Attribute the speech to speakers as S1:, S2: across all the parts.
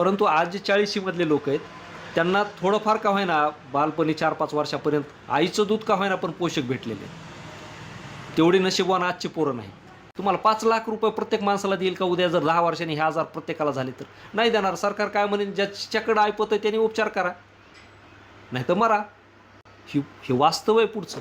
S1: परंतु आज जे चाळीशीमधले लोक आहेत त्यांना थोडंफार का होईना बालपणी चार पाच वर्षापर्यंत आईचं दूध का होईना पण पोषक भेटलेले तेवढी नशीबवान आजची पोरं नाही तुम्हाला पाच लाख रुपये प्रत्येक माणसाला देईल का? उद्या जर दहा वर्षांनी हे आजार प्रत्येकाला झाले तर. नाही देणार. सरकार काय म्हणेन ज्याच्याकडं ऐपत आहे त्याने उपचार करा. नाही तर मरा. ही हे वास्तव आहे पुढचं.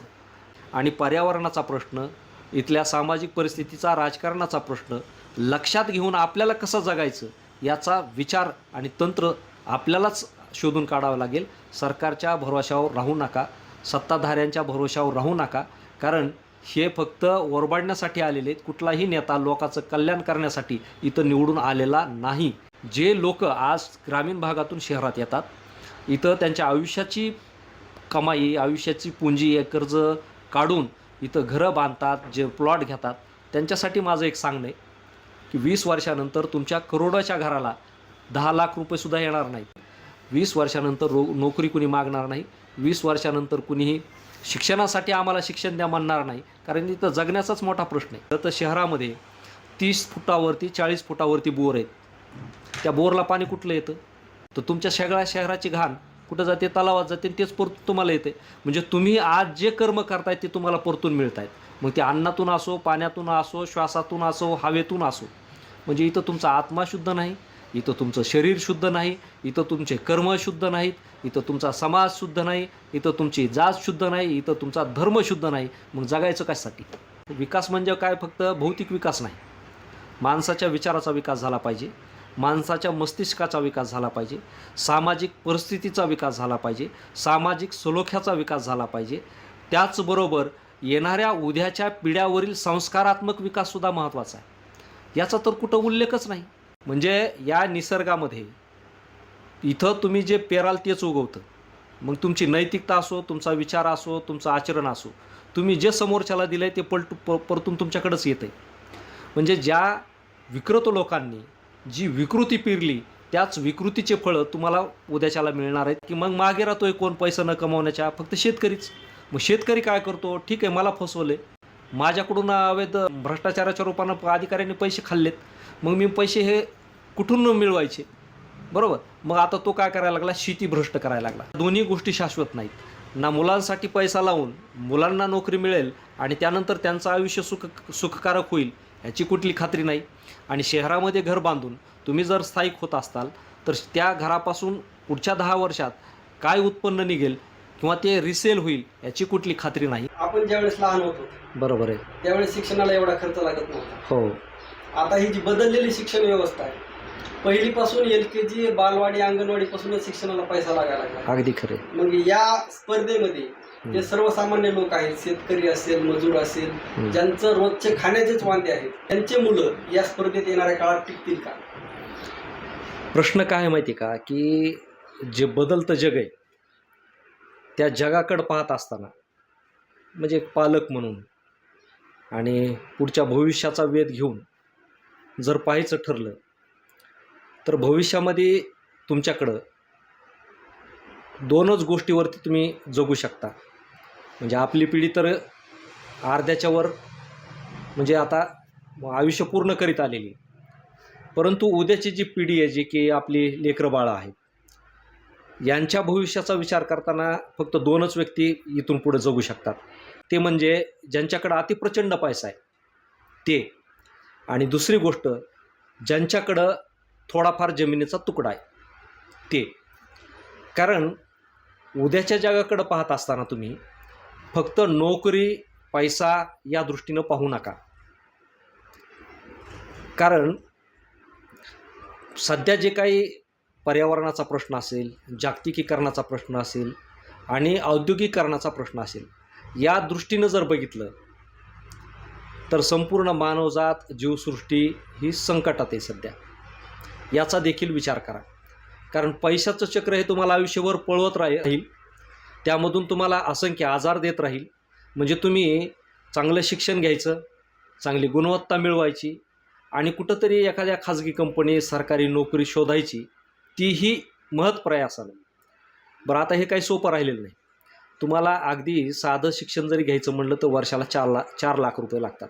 S1: आणि पर्यावरणाचा प्रश्न इथल्या सामाजिक परिस्थितीचा राजकारणाचा प्रश्न लक्षात घेऊन आपल्याला कसं जगायचं? याचा विचार आणि तंत्र आपल्यालाच शोधून काढावं लागेल. सरकारच्या भरोशावर राहू नका. सत्ताधाऱ्यांच्या भरोशावर राहू नका. कारण हे फक्त ओरबाडण्यासाठी आलेले आहेत. कुठलाही नेता लोकांचं कल्याण करण्यासाठी इथं निवडून आलेला नाही. जे लोक आज ग्रामीण भागातून शहरात येतात इथं त्यांच्या आयुष्याची कमाई आयुष्याची पुंजी हे कर्ज काढून इथं घरं बांधतात जे प्लॉट घेतात त्यांच्यासाठी माझं एक सांगणं आहे. की वीस वर्षानंतर तुमच्या करोडाच्या घराला दहा लाख रुपयेसुद्धा येणार नाहीत वीस वर्षानंतर रो नोकरी कुणी मागणार नाही. वीस वर्षानंतर कुणीही शिक्षणासाठी आम्हाला शिक्षण द्या म्हणणार नाही. कारण इथं जगण्याचाच मोठा प्रश्न आहे. तर शहरामध्ये तीस फुटावरती चाळीस फुटावरती बोर आहेत. त्या बोरला पाणी कुठलं येतं? तर तुमच्या सगळ्या शहराची घाण कुठं जाते तलावात जाते आणि तेच परतून तुम्हाला येते. म्हणजे तुम्ही आज जे कर्म करताय ते तुम्हाला परतून मिळत आहेत मग ते अन्नातून असो पाण्यातून असो श्वासातून असो हवेतून असो. म्हणजे इथं तुमचा आत्मा शुद्ध नाही इथं तुमचं शरीर शुद्ध नाही इथं तुमचे कर्म शुद्ध नाहीत इथं तुमचा समाज शुद्ध नाही इथं तुमची जात शुद्ध नाही इथं तुमचा धर्म शुद्ध नाही. मग जगायचं कशासाठी? विकास म्हणजे काय? फक्त भौतिक विकास नाही. माणसाच्या विचाराचा विकास झाला पाहिजे. माणसाच्या मस्तिष्काचा विकास झाला पाहिजे सामाजिक परिस्थितीचा विकास झाला पाहिजे सामाजिक सलोख्याचा विकास झाला पाहिजे. त्याचबरोबर येणाऱ्या उद्याच्या पिढ्यावरील संस्कारात्मक विकाससुद्धा महत्त्वाचा आहे. याचा तर कुठं उल्लेखच नाही. म्हणजे या निसर्गामध्ये इथं तुम्ही जे पेराल तेच उगवतं. मग तुमची नैतिकता असो तुमचा विचार असो तुमचं आचरण असो तुम्ही जे समोरच्याला दिलं आहे ते पलटू प परतून तुमच्याकडंच येतं आहे म्हणजे ज्या विकृत लोकांनी जी विकृती पेरली त्याच विकृतीचे फळं तुम्हाला उद्याच्याला मिळणार आहेत की मग मागे राहतोय कोण पैसा न कमवण्याच्या? फक्त शेतकरीच. मग शेतकरी काय करतो? ठीक आहे मला फसवले. माझ्याकडून अवैध भ्रष्टाचाराच्या रूपानं अधिकाऱ्यांनी पैसे खाल्लेत. मग मी पैसे हे कुठून मिळवायचे? बरोबर? मग आता तो काय करायला लागला? शेती भ्रष्ट करायला लागला. दोन्ही गोष्टी शाश्वत नाहीत. ना मुलांसाठी पैसा लावून मुलांना नोकरी मिळेल आणि त्यानंतर त्यांचं आयुष्य सुख सुखकारक होईल. याची कुठली खात्री नाही. आणि शहरामध्ये घर बांधून तुम्ही जर स्थायिक होत असाल तर त्या घरापासून पुढच्या दहा वर्षात काय उत्पन्न निघेल किंवा ते रिसेल होईल याची कुठली खात्री नाही.
S2: आपण ज्यावेळेस लहान होतो
S1: बरोबर आहे.
S2: त्यावेळेस शिक्षणाला एवढा खर्च लागत नव्हता.
S1: हो.
S2: आता ही जी बदललेली शिक्षण व्यवस्था आहे पहिलीपासून एल के जी बालवाडी अंगणवाडी पासूनच शिक्षणाला पैसा लागायला लागला.
S1: अगदी खरे
S2: मग या स्पर्धेमध्ये जे सर्वसामान्य लोक आहेत शेतकरी असेल मजूर असेल. ज्यांचं रोजचे खाण्याचेच वांदे आहेत त्यांचे मुलं या स्पर्धेत येणाऱ्या काळात टिकतील का?
S1: प्रश्न काय माहिती का? की जे बदलतं जग आहे त्या जगाकडं पाहत असताना म्हणजे एक पालक म्हणून आणि पुढच्या भविष्याचा वेध घेऊन जर पाहायचं ठरलं तर भविष्यामध्ये तुमच्याकडं दोनच गोष्टीवरती तुम्ही जगू शकता. म्हणजे आपली पिढी तर अर्ध्याच्या वर म्हणजे आता आयुष्य पूर्ण करीत आलेली. परंतु उद्याची जी पिढी आहे जी की आपली लेकरं बाळं आहेत यांच्या भविष्याचा विचार करताना फक्त दोनच व्यक्ती इथून पुढे जगू शकतात. ते म्हणजे ज्यांच्याकडं अतिप्रचंड पैसा आहे ते. आणि दुसरी गोष्ट ज्यांच्याकडं थोडाफार जमिनीचा तुकडा आहे ते. कारण उद्याच्या जगाकडं पाहत असताना तुम्ही फक्त नोकरी पैसा या दृष्टीनं पाहू नका. कारण सध्या जे काही पर्यावरणाचा प्रश्न असेल जागतिकीकरणाचा प्रश्न असेल आणि औद्योगिकरणाचा प्रश्न असेल या दृष्टीनं जर बघितलं तर संपूर्ण मानवजात जीवसृष्टी ही संकटात आहे सध्या. याचा देखील विचार करा. कारण पैशाचं चक्र हे तुम्हाला आयुष्यभर पळवत राहील. त्यामधून तुम्हाला असंख्य आजार देत राहील. म्हणजे तुम्ही चांगलं शिक्षण घ्यायचं चांगली गुणवत्ता मिळवायची आणि कुठंतरी एखाद्या खाजगी कंपनी सरकारी नोकरी शोधायची तीही महत् बरं आता हे काही सोपं राहिलेलं नाही. तुम्हाला अगदी साधं शिक्षण जरी घ्यायचं म्हणलं तर वर्षाला चार ला चार लाख रुपये लागतात.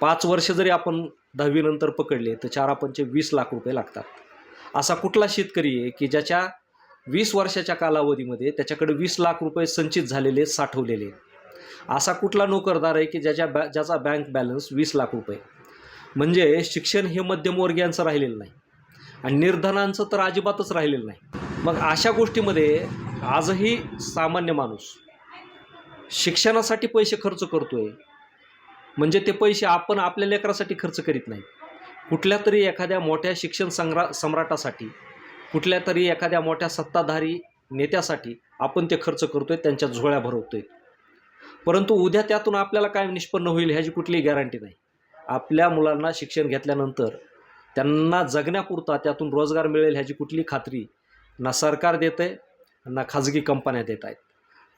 S1: पाच वर्ष जरी आपण दहावीनंतर पकडले तर चार पंचे वीस लाख रुपये लागतात. असा कुठला शेतकरी आहे की ज्याच्या वीस वर्षाच्या कालावधीमध्ये त्याच्याकडे वीस लाख रुपये संचित झालेले साठवलेले. असा कुठला नोकरदार आहे की ज्याच्या बॅ ज्याचा बँक बॅलन्स वीस लाख रुपये? म्हणजे शिक्षण हे मध्यमवर्गीयांचं राहिलेलं नाही. आणि निर्धनांचं तर अजिबातच राहिलेलं नाही. मग अशा गोष्टीमध्ये आजही सामान्य माणूस शिक्षणासाठी पैसे खर्च करतोय. म्हणजे ते पैसे आपण आपल्या लेकरासाठी खर्च करीत नाही. कुठल्या तरी एखाद्या मोठ्या शिक्षण संग्रा सम्राटासाठी कुठल्या तरी एखाद्या मोठ्या सत्ताधारी नेत्यासाठी आपण ते खर्च करतोय त्यांच्या झोळ्या भरवतोय. परंतु उद्या त्यातून आपल्याला काय निष्पन्न होईल ह्याची कुठलीही गॅरंटी नाही. आपल्या मुलांना शिक्षण घेतल्यानंतर त्यांना जगण्यापुरता त्यातून रोजगार मिळेल ह्याची कुठली खात्री ना सरकार देत आहे ना खाजगी कंपन्या देत आहेत.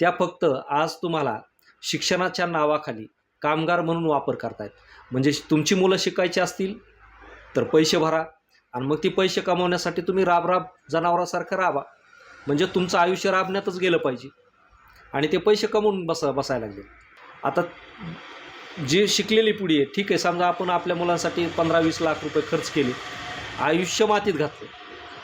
S1: त्या फक्त आज तुम्हाला शिक्षणाच्या नावाखाली कामगार म्हणून वापर करतायत. म्हणजे तुमची मुलं शिकायची असतील तर पैसे भरा. आणि मग ती पैसे कमवण्यासाठी तुम्ही राबराब जनावरासारखं राबा. म्हणजे तुमचं आयुष्य राबण्यातच गेलं पाहिजे. आणि ते पैसे कमवून बस बसायला लागले. आता जी शिकलेली पिढी आहे ठीक आहे समजा आपण आपल्या मुलांसाठी पंधरा वीस लाख रुपये खर्च केले. आयुष्य मातीत घातलं.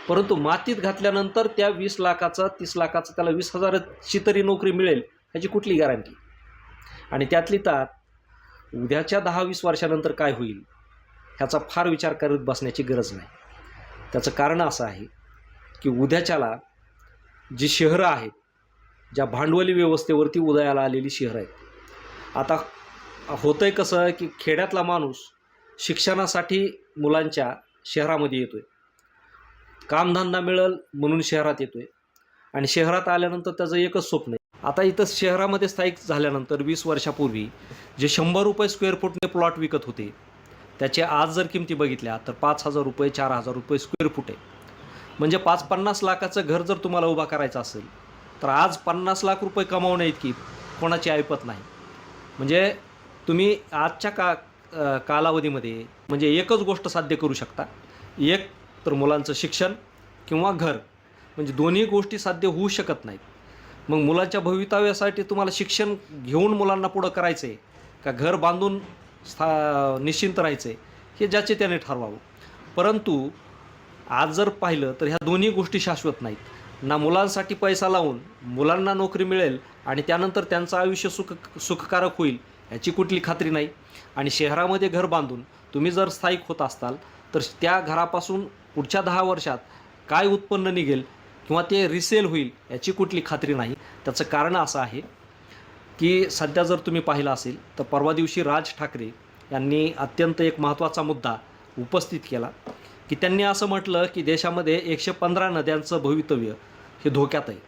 S1: परंतु मातीत घातल्यानंतर त्या वीस लाखाचा तीस लाखाचं त्याला वीस हजाराची तरी नोकरी मिळेल ह्याची कुठली गॅरंटी? आणि त्यातली तर उद्याच्या दहा वीस वर्षानंतर काय होईल? ह्याचा फार विचार करत बसण्याची गरज नाही. त्याचं कारण असं आहे की उद्याच्याला जी शहरं आहेत ज्या भांडवली व्यवस्थेवरती उदयाला आलेली शहरं आहेत. आता होतं आहे कसं की खेड्यातला माणूस शिक्षणासाठी मुलांच्या शहरामध्ये येतो आहे कामधंदा मिळेल म्हणून शहरात येतो आहे आणि शहरात आल्यानंतर त्याचं एकच स्वप्न आहे. आता इथं शहरामध्ये स्थायिक झाल्यानंतर वीस वर्षापूर्वी जे शंभर रुपये स्क्वेअर फूटने प्लॉट विकत होते त्याचे आज जर किमती बघितल्या तर पाच हजार रुपये चार हजार रुपये स्क्वेअर फूट आहे. म्हणजे पाच पन्नास लाखाचं घर जर तुम्हाला उभा करायचं असेल तर आज पन्नास लाख रुपये कमावणे इतकी कोणाची ऐपत नाही. म्हणजे तुम्ही आजच्या का कालावधीमध्ये म्हणजे एकच गोष्ट साध्य करू शकता. एक तर मुलांचं शिक्षण किंवा घर. म्हणजे दोन्ही गोष्टी साध्य होऊ शकत नाहीत. मग मुलांच्या भवितव्यासाठी तुम्हाला शिक्षण घेऊन मुलांना पुढं करायचं आहे का घर बांधून स्था निश्चिंत राहायचं आहे हे ज्याचे त्याने ठरवावं. परंतु आज जर पाहिलं तर ह्या दोन्ही गोष्टी शाश्वत नाहीत. ना मुलांसाठी पैसा लावून मुलांना नोकरी मिळेल आणि त्यानंतर त्यांचं आयुष्य सुख सुखकारक होईल याची कुठली खात्री नाही. आणि शहरामध्ये घर बांधून तुम्ही जर स्थायिक होत असताल तर त्या घरापासून पुढच्या दहा वर्षात काय उत्पन्न निघेल किंवा ते रिसेल होईल याची कुठली खात्री नाही. त्याचं कारण असं आहे की सध्या जर तुम्ही पाहिलं असेल तर परवा दिवशी राज ठाकरे यांनी अत्यंत एक महत्त्वाचा मुद्दा उपस्थित केला की त्यांनी असं म्हटलं की देशामध्ये एकशे पंधरा नद्यांचं भवितव्य हे धोक्यात आहे.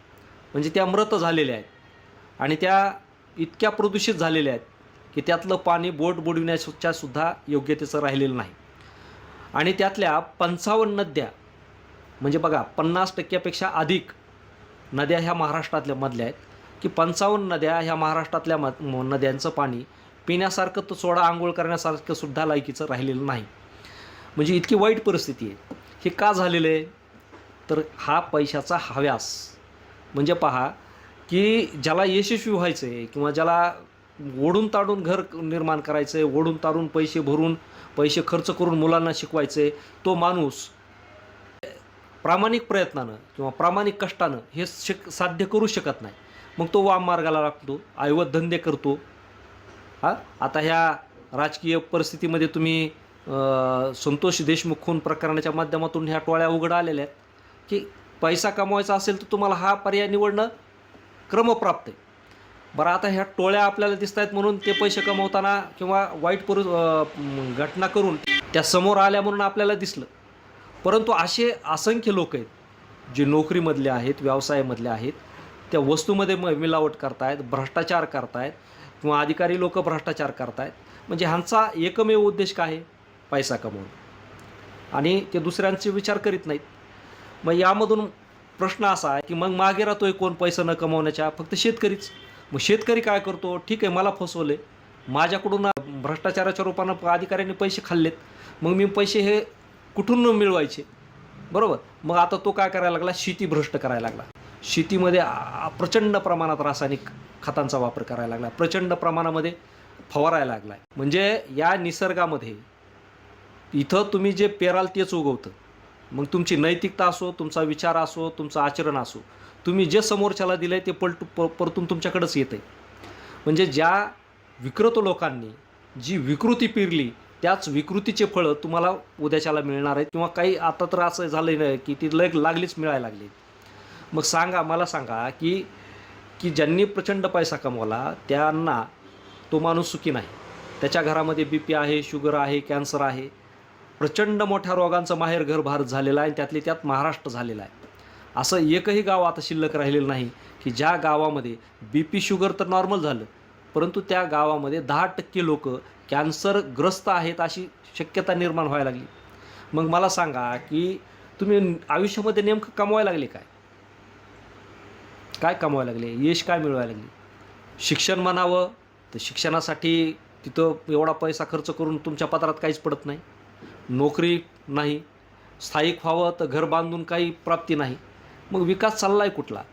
S1: म्हणजे त्या मृत झालेल्या आहेत आणि त्या इतक्या प्रदूषित झालेल्या आहेत की त्यातलं पाणी बोट बुडविण्याच्या सुद्धा योग्यतेचं राहिलेलं नाही. आणि त्यातल्या पंचावन्न नद्या म्हणजे बघा पन्नास टक्क्यापेक्षा अधिक नद्या ह्या महाराष्ट्रातल्या मधल्या आहेत. की पंचावन्न नद्या ह्या महाराष्ट्रातल्या म म- नद्यांचं पाणी पिण्यासारखं तो सोडा आंघोळ करण्यासारखं सुद्धा लायकीचं राहिलेलं नाही. म्हणजे इतकी वाईट परिस्थिती आहे. हे का झालेलं आहे? तर हा पैशाचा हव्यास. म्हणजे पहा की ज्याला यशस्वी व्हायचं आहे किंवा ज्याला ओढून ताडून घर निर्माण करायचं आहे ओढून ताडून पैसे भरून पैसे खर्च करून मुलांना शिकवायचं आहे तो माणूस प्रामाणिक प्रयत्नानं किंवा प्रामाणिक कष्टानं हे शक साध्य करू शकत नाही. मग तो वाम मार्गाला लागतो ऐवत धंदे करतो. हा? आता ह्या राजकीय परिस्थितीमध्ये तुम्ही संतोष देशमुख खून प्रकरणाच्या माध्यमातून ह्या टोळ्या उघड आलेल्या आहेत. की पैसा कमवायचा असेल तर तुम्हाला हा पर्याय निवडणं क्रमप्राप्त आहे. बरं आता ह्या टोळ्या आपल्याला दिसत आहेत म्हणून ते पैसे कमवताना किंवा वाईट परि घटना करून त्या समोर आल्या म्हणून आपल्याला दिसलं. परंतु असे असंख्य लोक आहेत जे नोकरीमधले आहेत व्यवसायामधले आहेत त्या वस्तूमध्ये म मिलावट करतायत भ्रष्टाचार करतायत किंवा अधिकारी लोक भ्रष्टाचार करतायत. म्हणजे ह्यांचा एकमेव उद्देश काय आहे? पैसा कमवणं. आणि ते दुसऱ्यांचे विचार करीत नाहीत. मग यामधून प्रश्न असा आहे की मग मागे राहतोय कोण पैसा न कमवण्याच्या? फक्त शेतकरीच. मग शेतकरी काय करतो? ठीक आहे मला फसवले माझ्याकडून भ्रष्टाचाराच्या रूपानं अधिकाऱ्यांनी पैसे खाल्लेत. मग मी पैसे हे कुठून मिळवायचे? बरोबर? मग आता तो काय करायला लागला? शेती भ्रष्ट करायला लागला. शेतीमध्ये प्रचंड प्रमाणात रासायनिक खतांचा वापर करायला लागला. प्रचंड प्रमाणामध्ये फवारायला लागला. म्हणजे या निसर्गामध्ये इथं तुम्ही जे पेराल तेच उगवतं. मग तुमची नैतिकता असो तुमचा विचार असो तुमचं आचरण असो तुम्ही जे समोरच्याला दिलं आहे ते पलटू प परतून तुमच्याकडंच येतं आहे म्हणजे ज्या विकृत लोकांनी जी विकृती पेरली त्याच विकृतीचे फळं तुम्हाला उद्याच्याला मिळणार आहेत. किंवा काही आता तर असं झालं नाही की ती लग लागलीच मिळायला लागली. मग सांगा मला सांगा की की ज्यांनी प्रचंड पैसा कमवला त्यांना तो माणूस सुखी नाही. त्याच्या घरामध्ये बी पी आहे शुगर आहे कॅन्सर आहे. प्रचंड मोठ्या रोगांचं माहेर घर भारत झालेलं आहे आणि त्यातले त्यात महाराष्ट्र झालेला आहे. असं एकही गाव आता शिल्लक राहिलेलं नाही की ज्या गावामध्ये बी पी शुगर तर नॉर्मल झालं परंतु त्या गावामध्ये दहा टक्के लोक कॅन्सरग्रस्त आहेत अशी शक्यता निर्माण व्हायला लागली. मग मला सांगा की तुम्ही आयुष्यामध्ये नेमकं कमवायला लागले काय? काय कमवायला लागले? यश काय मिळवायला लागले? शिक्षण म्हणावं तर शिक्षणासाठी तिथं एवढा पैसा खर्च करून तुमच्या पत्रात काहीच पडत नाही. नोकरी नाही. स्थायिक व्हावं तर घर बांधून काही प्राप्ती नाही. मग विकास चालला आहे कुठला?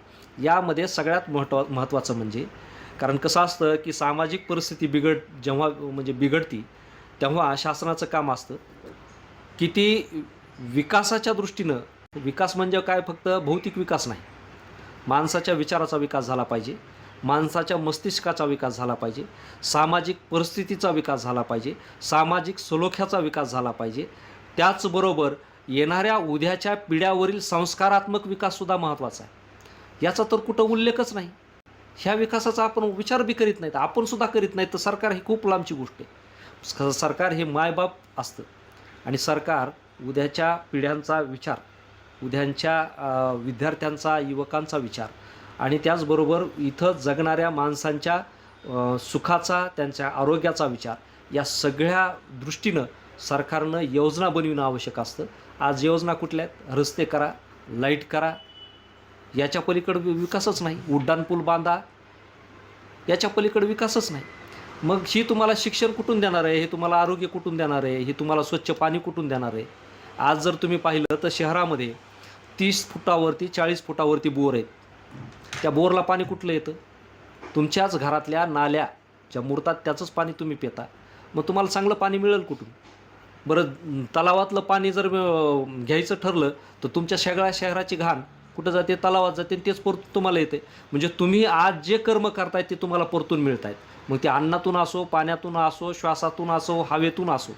S1: यामध्ये सगळ्यात महत्वा महत्त्वाचं म्हणजे कारण कसं असतं की सामाजिक परिस्थिती बिघड जेव्हा म्हणजे बिघडती तेव्हा शासनाचं काम असतं की ती विकासाच्या दृष्टीनं विकास म्हणजे काय? फक्त भौतिक विकास नाही. माणसाच्या विचाराचा विकास झाला पाहिजे. माणसाच्या मस्तिष्काचा विकास झाला पाहिजे. सामाजिक परिस्थितीचा विकास झाला पाहिजे. सामाजिक सलोख्याचा विकास झाला पाहिजे. त्याचबरोबर येणाऱ्या उद्याच्या पिढ्यावरील संस्कारात्मक विकाससुद्धा महत्त्वाचा आहे. याचा तर कुठं उल्लेखच नाही. ह्या विकासाचा आपण विचार बी करीत नाहीत आपण सुद्धा करीत नाही तर सरकार ही खूप लांबची गोष्ट आहे. स- सरकार हे मायबाप असतं. आणि सरकार उद्याच्या पिढ्यांचा विचार उद्यांच्या विद्यार्थ्यांचा युवकांचा विचार आणि त्याचबरोबर इथं जगणाऱ्या माणसांच्या सुखाचा त्यांच्या आरोग्याचा विचार या सगळ्या दृष्टीनं सरकारनं योजना बनविणं आवश्यक असतं. आज योजना कुठल्या आहेत? रस्ते करा लाइट करा याच्या पलीकडे विकासच नाही. उड्डाणपूल बांधा. याच्या पलीकडे विकासच नाही. मग ही तुम्हाला शिक्षण कुठून देणार आहे? हे तुम्हाला आरोग्य कुठून देणार आहे? हे तुम्हाला स्वच्छ पाणी कुठून देणार आहे? आज जर तुम्ही पाहिलं तर शहरामध्ये तीस फुटावरती चाळीस फुटावरती बोर आहेत. त्या बोरला पाणी कुठलं येतं? तुमच्याच घरातल्या नाल्या ज्या मुरतात त्याचंच पाणी तुम्ही पिता. मग तुम्हाला चांगलं पाणी मिळेल कुठून? बरं तलावातलं पाणी जर घ्यायचं ठरलं तर तुमच्या सगळ्या शहराची घाण कुठं जाते तलावात जाते आणि तेच परतून तुम्हाला येते. म्हणजे तुम्ही आज जे कर्म करताय ते तुम्हाला परतून मिळत आहेत मग ते अन्नातून असो पाण्यातून असो श्वासातून असो हवेतून असो.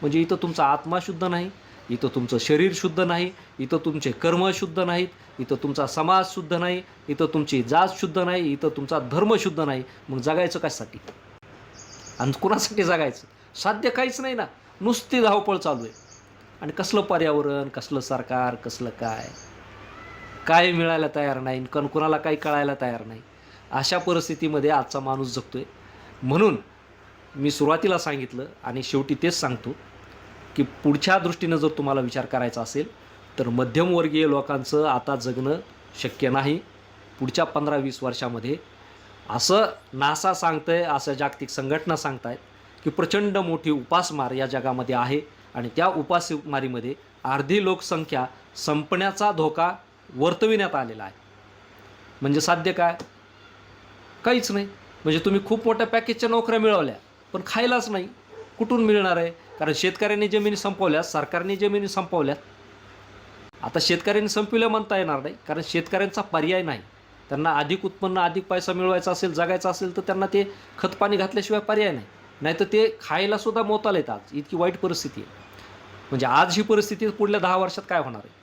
S1: म्हणजे इथं तुमचा आत्मा शुद्ध नाही इथं तुमचं शरीर शुद्ध नाही इथं तुमचे कर्म शुद्ध नाहीत इथं तुमचा समाज शुद्ध नाही इथं तुमची जात शुद्ध नाही इथं तुमचा धर्म शुद्ध नाही. मग जगायचं कशासाठी? आणि कुणासाठी जगायचं? साध्य काहीच नाही ना. नुसती धावपळ चालू आहे. आणि कसलं पर्यावरण कसलं सरकार कसलं काय? काय मिळायला तयार नाही कण कुणाला काही कळायला तयार नाही. अशा परिस्थितीमध्ये आजचा माणूस जगतो आहे म्हणून मी सुरुवातीला सांगितलं आणि शेवटी तेच सांगतो की पुढच्या दृष्टीनं जर तुम्हाला विचार करायचा असेल तर मध्यमवर्गीय लोकांचं आता जगणं शक्य नाही. पुढच्या पंधरा वीस वर्षामध्ये असं नासा सांगतंय असं जागतिक संघटना सांगत आहेत की प्रचंड मोठी उपासमार या जगामध्ये आहे आणि त्या उपासमारीमध्ये अर्धी लोकसंख्या संपण्याचा धोका वर्तविण्यात आलेला आहे. म्हणजे साध्य काय? काहीच नाही. म्हणजे तुम्ही खूप मोठ्या पॅकेजच्या नोकऱ्या मिळवल्या पण खायलाच नाही. कुठून मिळणार आहे? कारण शेतकऱ्यांनी जमिनी संपवल्या सरकारने जमिनी संपवल्या आता शेतकऱ्यांनी संपवल्या म्हणता येणार नाही कारण शेतकऱ्यांचा पर्याय नाही. त्यांना अधिक उत्पन्न अधिक पैसा मिळवायचा असेल जगायचा असेल तर त्यांना ते खतपाणी घातल्याशिवाय पर्याय नाही. नाहीतर ते खायलासुद्धा मोताल येतात आज. इतकी वाईट परिस्थिती आहे. म्हणजे आज ही परिस्थिती पुढल्या दहा वर्षात काय होणार आहे?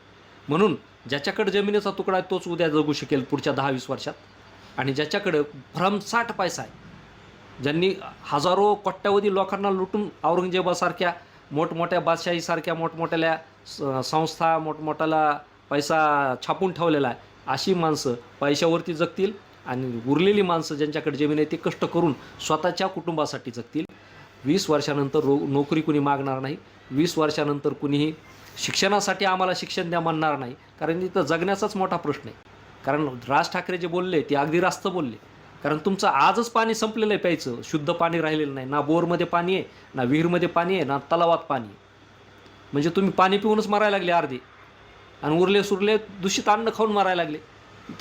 S1: म्हणून ज्याच्याकडे जमिनीचा तुकडा आहे तोच उद्या जगू शकेल पुढच्या दहा वीस वर्षात. आणि ज्याच्याकडं भ्रमसाठ पैसा आहे ज्यांनी हजारो कोट्यावधी लोकांना लुटून औरंगजेबासारख्या मोठमोठ्या बादशाहीसारख्या मोठमोठ्याल्या स- संस्था मोठमोठ्याला पैसा छापून ठेवलेला आहे अशी माणसं पैशावरती जगतील आणि उरलेली माणसं ज्यांच्याकडे जमीन आहे ते कष्ट करून स्वतःच्या कुटुंबासाठी जगतील. वीस वर्षानंतर रो नोकरी कुणी मागणार नाही. वीस वर्षानंतर कुणीही शिक्षणासाठी आम्हाला शिक्षण द्या म्हणणार नाही. कारण इथं जगण्याचाच मोठा प्रश्न आहे. कारण राज ठाकरे जे बोलले ते अगदी रास्त बोलले. कारण तुमचं आजच पाणी संपलेलं आहे प्यायचं. शुद्ध पाणी राहिलेलं नाही. ना बोरमध्ये पाणी आहे ना विहीरमध्ये पाणी आहे ना तलावात पाणी आहे. म्हणजे तुम्ही पाणी पिऊनच मारायला लागले अर्धे. आणि उरले सुरले दूषित अन्न खाऊन मारायला लागले.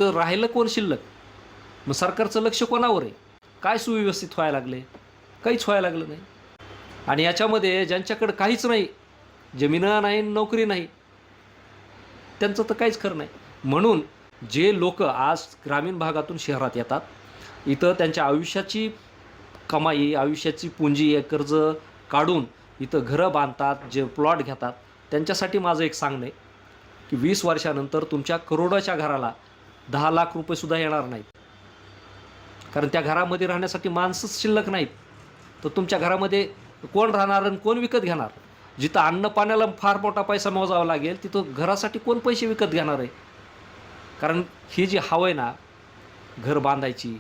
S1: तर राहिलं कोण शिल्लक? मग सरकारचं लक्ष कोणावर आहे? काय सुव्यवस्थित व्हायला लागले? काहीच व्हायला लागलं नाही. आणि याच्यामध्ये ज्यांच्याकडं काहीच नाही जमीन नाही नोकरी नाही. त्यांचं तर काहीच खरं नाही. म्हणून जे लोक आज ग्रामीण भागातून शहरात येतात इथं त्यांच्या आयुष्याची कमाई आयुष्याची पुंजी या कर्ज काढून इथं घरं बांधतात जे प्लॉट घेतात त्यांच्यासाठी माझं एक सांगणं आहे की वीस वर्षानंतर तुमच्या करोडाच्या घराला दहा लाख रुपयेसुद्धा येणार नाहीत. कारण त्या घरामध्ये राहण्यासाठी माणसंच शिल्लक नाहीत. तर तुमच्या घरामध्ये कोण राहणार आणि कोण विकत घेणार? जिथं अन्न पाण्याला फार मोठा पैसा मोजावा लागेल तिथं घरासाठी कोण पैसे विकत घेणार आहे? कारण ही जी हवं आहे ना घर बांधायची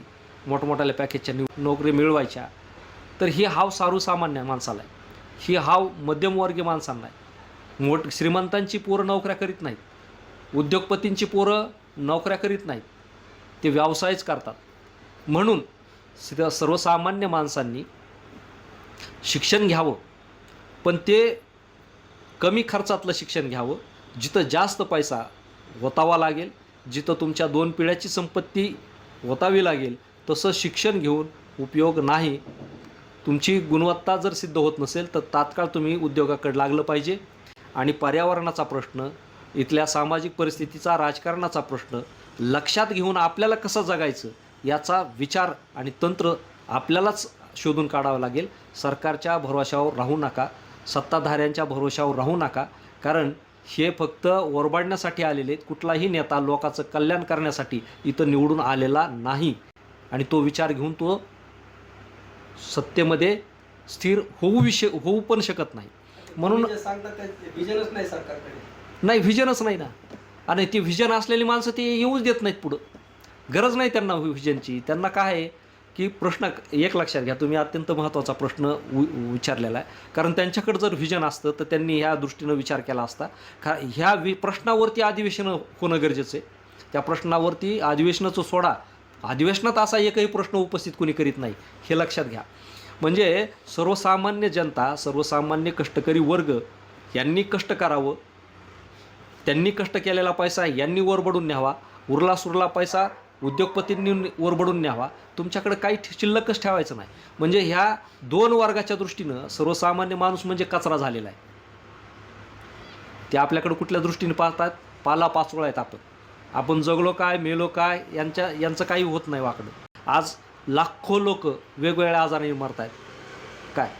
S1: मोठमोठ्याल्या पॅकेजच्या निव नोकरी मिळवायच्या तर ही हाव सारूसामान्य माणसाला आहे. ही हाव मध्यमवर्गीय माणसांना आहे. मोठ श्रीमंतांची पोरं नोकऱ्या करीत नाहीत. उद्योगपतींची पोरं नोकऱ्या करीत नाहीत. ते व्यवसायच करतात. म्हणून सर्वसामान्य माणसांनी शिक्षण घ्यावं. पण ते कमी खर्चातलं शिक्षण घ्यावं. जिथं जास्त पैसा ओतावा लागेल जिथं तुमच्या दोन पिढ्याची संपत्ती ओतावी लागेल तसं शिक्षण घेऊन उपयोग नाही. तुमची गुणवत्ता जर सिद्ध होत नसेल तर तात्काळ तुम्ही उद्योगाकडे लागलं पाहिजे. आणि पर्यावरणाचा प्रश्न इथल्या सामाजिक परिस्थितीचा राजकारणाचा प्रश्न लक्षात घेऊन आपल्याला कसं जगायचं याचा विचार आणि तंत्र आपल्यालाच शोधून काढावं लागेल. सरकारच्या भरवशावर राहू नका. सत्ताधाऱ्यांच्या भरोशावर राहू नका. कारण हे फक्त ओरबाडण्यासाठी आलेले आहेत. कुठलाही नेता लोकांचं कल्याण करण्यासाठी इथं निवडून आलेला नाही. आणि तो विचार घेऊन तो सत्तेमध्ये स्थिर होऊ विषय होऊ पण शकत नाही. म्हणून
S2: नाही सरकारकडे.
S1: नाही व्हिजनच नाही ना. आणि ती व्हिजन असलेली माणसं ते येऊच देत नाहीत पुढं. गरज नाही त्यांना व्हिजनची त्यांना काय आहे? की प्रश्न एक लक्षात घ्या. तुम्ही अत्यंत महत्त्वाचा प्रश्न वि विचारलेला आहे. कारण त्यांच्याकडं जर व्हिजन असतं तर त्यांनी ह्या दृष्टीनं विचार केला असता. खा ह्या वि प्रश्नावरती अधिवेशनं होणं गरजेचं आहे. त्या प्रश्नावरती अधिवेशनाचं सोडा. अधिवेशनात असा एकही प्रश्न उपस्थित कुणी करीत नाही हे लक्षात घ्या. म्हणजे सर्वसामान्य जनता सर्वसामान्य कष्टकरी वर्ग यांनी कष्ट करावं. त्यांनी कष्ट केलेला पैसा यांनी वरबडून न्यावा. उरला सुरला पैसा उद्योगपतींनी वरबडून न्यावा. तुमच्याकडे काही शिल्लकच ठेवायचं नाही. म्हणजे ह्या दोन वर्गाच्या दृष्टीनं सर्वसामान्य माणूस म्हणजे कचरा झालेला आहे. ते आपल्याकडे कुठल्या दृष्टीने पाहतात? पाला पाचोळा आहेत आपण. आपण जगलो काय मेलो काय यांच्या यांचं काही होत नाही वाकडं. आज लाखो लोक वेगवेगळ्या आजाराने मरत आहेत काय?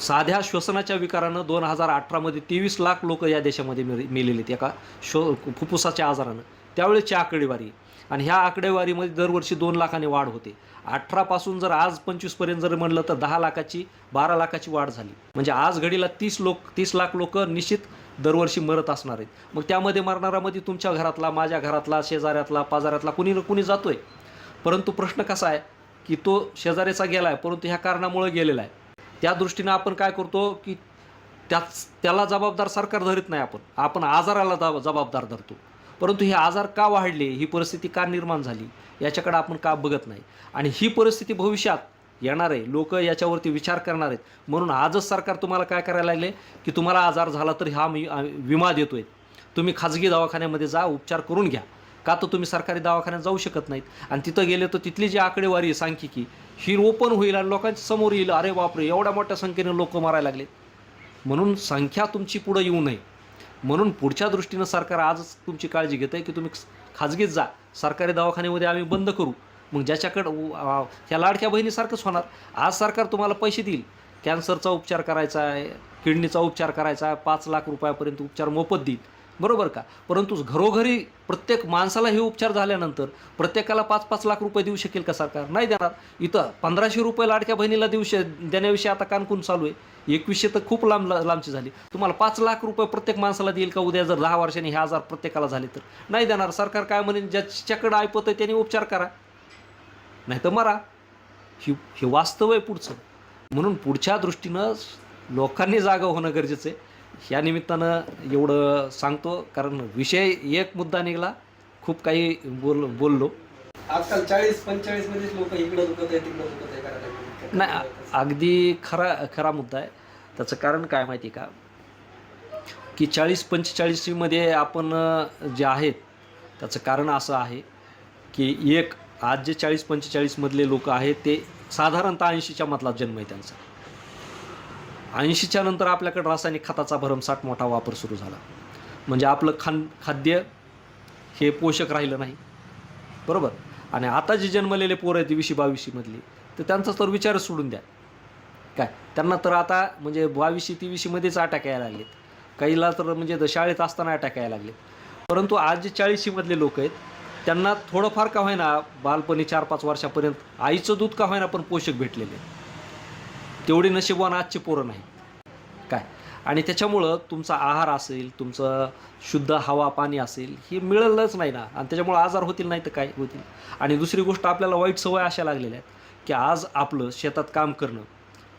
S1: साध्या श्वसनाच्या विकारानं दोन हजार अठरामध्ये तेवीस लाख लोक या देशामध्ये मेलेले आहेत एका शो फुफ्फुसाच्या आजारानं. त्यावेळेची आकडेवारी. आणि ह्या आकडेवारीमध्ये दरवर्षी दोन लाखाने वाढ होते. अठरापासून जर आज पंचवीसपर्यंत जर म्हणलं तर दहा लाखाची बारा लाखाची वाढ झाली. म्हणजे आज घडीला तीस लोक तीस लाख लोक निश्चित दरवर्षी मरत असणार आहेत. मग त्यामध्ये मरणारामध्ये तुमच्या घरातला माझ्या घरातला शेजाऱ्यातला पाजाऱ्यातला कुणी ना कुणी आहे परंतु प्रश्न कसा आहे की तो शेजाऱ्याचा गेला आहे परंतु ह्या कारणामुळे गेलेला आहे. त्या दृष्टीनं आपण काय करतो की त्याच त्याला जबाबदार सरकार धरीत नाही आपण. आपण आजाराला जबाबदार धरतो. परंतु हे आजार का वाढले? ही परिस्थिती का निर्माण झाली? याच्याकडे आपण का बघत नाही? आणि ही परिस्थिती भविष्यात येणार आहे. लोक याच्यावरती विचार करणार आहेत. म्हणून आजच सरकार तुम्हाला काय करायला लागले? की तुम्हाला आजार झाला तर हा मी विमा विमा देतोय. तुम्ही खाजगी दवाखान्यामध्ये जा उपचार करून घ्या. का तर तुम्ही सरकारी दवाखान्यात जाऊ शकत नाहीत. आणि तिथं गेले तर तिथली जी आकडेवारी आहे सांख्यिकी ही ओपन होईल आणि लोकांच्या समोर येईल. अरे बापरे एवढ्या मोठ्या संख्येने लोक मारायला लागले. म्हणून संख्या तुमची पुढं येऊ नये. म्हणून पुढच्या दृष्टीनं सरकार आजच तुमची काळजी घेत आहे की तुम्ही खाजगीत जा. सरकारी दवाखान्यामध्ये आम्ही बंद करू. मग ज्याच्याकडं उ- ह्या लाडक्या बहिणीसारखंच होणार. आज सरकार तुम्हाला पैसे देईल. कॅन्सरचा उपचार करायचा आहे किडनीचा उपचार करायचा आहे पाच लाख रुपयापर्यंत उपचार मोफत देईल. बरोबर का? परंतु घरोघरी प्रत्येक माणसाला हे उपचार झाल्यानंतर प्रत्येकाला पाच पाच लाख रुपये देऊ शकेल का सरकार? नाही देणार. इथं पंधराशे रुपये लाडक्या बहिणीला देऊ श देण्याविषयी आता कानकून चालू आहे. एकवीसशे तर खूप लांब लांबची झाली. तुम्हाला पाच लाख रुपये प्रत्येक माणसाला देईल का? उद्या जर दहा वर्षांनी हे आजार प्रत्येकाला झाले तर. नाही देणार. सरकार काय म्हणेल? ज्याच्याकडं ऐपत आहे त्याने उपचार करा. नाही तर मरा. ही हे वास्तव आहे पुढचं. म्हणून पुढच्या दृष्टीनं लोकांनी जागा होणं गरजेचं आहे. ह्या निमित्तानं एवढं सांगतो कारण विषय एक मुद्दा निघाला खूप काही बोल बोललो.
S2: आजकाल चाळीस पंचेचाळीस मध्येच लोक इकडं दुखत आहे तिकडं दुखत आहे करायला.
S1: नाही अगदी खरा खरा मुद्दा आहे. त्याचं कारण काय माहिती का? की चाळीस पंचेचाळीसमध्ये आपण जे आहेत त्याचं कारण असं आहे की एक आज जे चाळीस पंचेचाळीसमधले लोक आहेत ते साधारणतः ऐंशीच्या मधला जन्म आहे त्यांचा. ऐंशीच्या नंतर आपल्याकडे रासायनिक खताचा भरमसाठ मोठा वापर सुरू झाला. म्हणजे आपलं खान खाद्य हे पोषक राहिलं नाही. बरोबर? आणि आता जे जन्मलेले पोरं आहेत वीसशे बावीसशेमधली तर त्यांचा तर विचारच सोडून द्या. काय? त्यांना तर आता म्हणजे बावीसशे तेवीसशेमध्येच अटॅक यायला लागलेत. काहीला तर म्हणजे द- शाळेत असताना अटॅक यायला लागले परंतु आज जे चाळीसशीमधले लोक आहेत त्यांना थोडंफार का होईना बालपणी चार पाच वर्षापर्यंत आईचं दूध का होईना पण पोषक भेटलेले तेवढी नशीबवान आजची पोरं नाही. काय? आणि त्याच्यामुळं तुमचा आहार असेल तुमचं शुद्ध हवा पाणी असेल हे मिळलंच नाही ना. आणि त्याच्यामुळं आजार होतील नाही तर काय होतील? आणि दुसरी गोष्ट आपल्याला वाईट सवय अशा लागलेल्या आहेत की आज आपलं शेतात काम करणं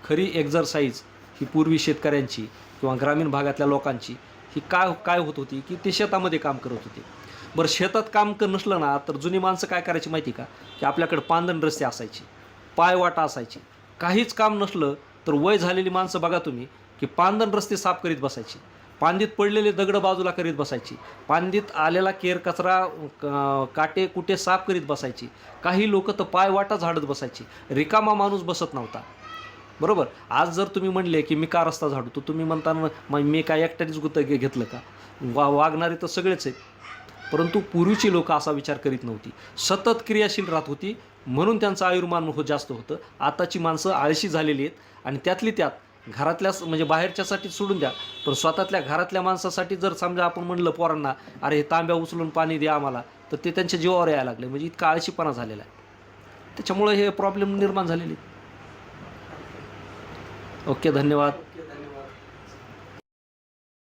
S1: खरी एक्झरसाईज ही पूर्वी शेतकऱ्यांची किंवा ग्रामीण भागातल्या लोकांची ही काय काय होत होती की ते शेतामध्ये काम करत होते. बरं शेतात काम कर नसलं ना तर जुनी माणसं काय करायची माहिती का? की आपल्याकडे पांदण रस्ते असायचे पायवाटा असायची. काहीच काम नसलं तर वय झालेली माणसं बघा तुम्ही की पांदण रस्ते साफ करीत बसायची. पांदीत पडलेले दगड बाजूला करीत बसायची. पांदीत आलेला केर कचरा क- काटे कुटे साफ करीत बसायची. काही लोक तर पायवाटा झाडत बसायची. रिकामा माणूस बसत नव्हता. बरोबर? आज जर तुम्ही म्हणले की मी का रस्ता झाडू तर तुम्ही म्हणताना मग मी काय एकट्यानेच गुत घे- घेतलं का? वा वागणारे तर सगळेच आहेत. परंतु पूर्वीची लोक असा विचार करीत नव्हती. सतत क्रियाशील राहत होती म्हणून त्यांचं आयुर्मान हो जास्त होतं. आताची माणसं आळशी झालेली आहेत आणि त्यातली त्यात घरातल्या म्हणजे बाहेरच्यासाठी सोडून द्या पण स्वतःतल्या घरातल्या माणसासाठी जर समजा आपण म्हणलं पोरांना अरे हे तांब्या उचलून पाणी द्या आम्हाला तर ते त्यांच्या जीवावर यायला लागले. म्हणजे इतका आळशीपणा झालेला आहे. त्याच्यामुळे हे प्रॉब्लेम निर्माण झालेले आहेत. ओके धन्यवाद.